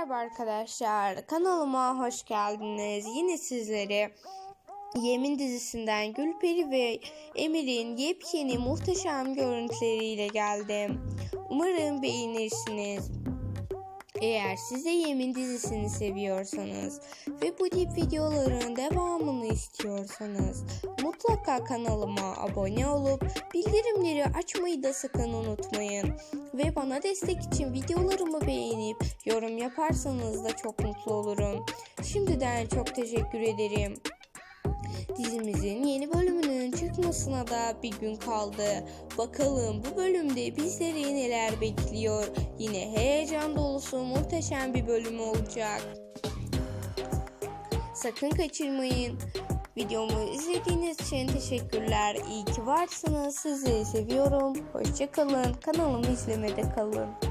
Merhaba arkadaşlar, kanalıma hoş geldiniz. Yine sizlere Yemin dizisinden Gülperi ve Emir'in yepyeni muhteşem görüntüleriyle geldim. Umarım beğenirsiniz. Eğer siz de Yemin dizisini seviyorsanız ve bu tip videoların devamını istiyorsanız mutlaka kanalıma abone olup bildirimleri açmayı da sakın unutmayın. Ve bana destek için videolarımı beğenip yorum yaparsanız da çok mutlu olurum. Şimdiden çok teşekkür ederim. Dizimizin yeni bölümünün çıkmasına da bir gün kaldı. Bakalım bu bölümde bizleri neler bekliyor. Yine heyecan dolusu muhteşem bir bölüm olacak. Sakın kaçırmayın. Videomu izlediğiniz için teşekkürler. İyi ki varsınız. Sizleri seviyorum. Hoşçakalın. Kanalımı izlemede kalın.